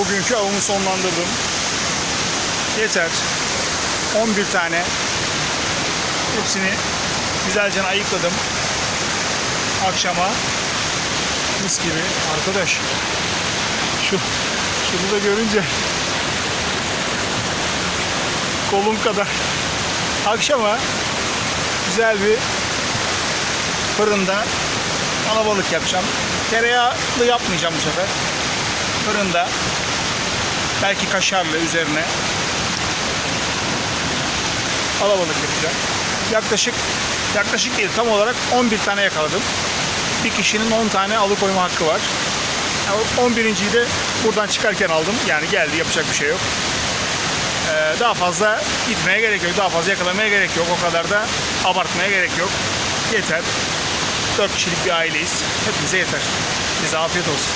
Bugünkü avımı sonlandırdım. Yeter. 11 tane. Hepsini güzelce ayıkladım. Akşama mis gibi. Arkadaş şu şunu da görünce kolum kadar akşama güzel bir fırında alabalık yapacağım. Tereyağlı yapmayacağım bu sefer. Fırında belki kaşarlı üzerine alabalık yapacağım. Yaklaşık yaklaşık değil tam olarak 11 tane yakaladım. Bir kişinin 10 tane alıkoyma hakkı var. Yani 11.yi de buradan çıkarken aldım. Yani geldi yapacak bir şey yok. Ee, daha fazla gitmeye gerek yok. Daha fazla yakalamaya gerek yok. O kadar da abartmaya gerek yok. Yeter. 4 kişilik bir aileyiz. Hepimize yeter. Bize afiyet olsun.